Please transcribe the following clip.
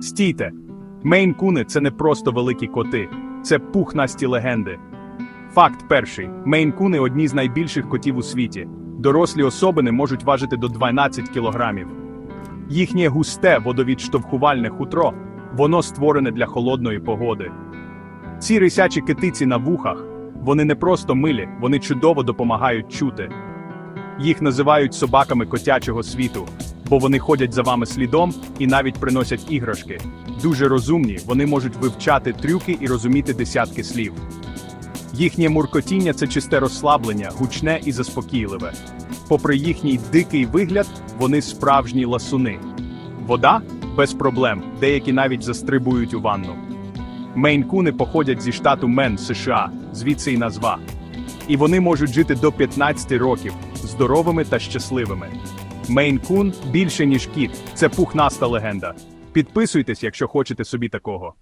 Стійте! Мейн-куни це не просто великі коти, це пухнасті легенди. Факт перший: мейн-куни одні з найбільших котів у світі. Дорослі особини можуть важити до 12 кілограмів. Їхнє густе водовідштовхувальне хутро, воно створене для холодної погоди. Ці рисячі китиці на вухах, вони не просто милі, вони чудово допомагають чути. Їх називають собаками котячого світу, бо вони ходять за вами слідом і навіть приносять іграшки. Дуже розумні, вони можуть вивчати трюки і розуміти десятки слів. Їхнє муркотіння це чисте розслаблення, гучне і заспокійливе. Попри їхній дикий вигляд, вони справжні ласуни. Вода без проблем, деякі навіть застрибують у ванну. Мейн-куни походять зі штату Мен, США, звідси й назва. І вони можуть жити до 15 років, здоровими та щасливими. Мейн-кун більше, ніж кіт, це пухнаста легенда. Підписуйтесь, якщо хочете собі такого.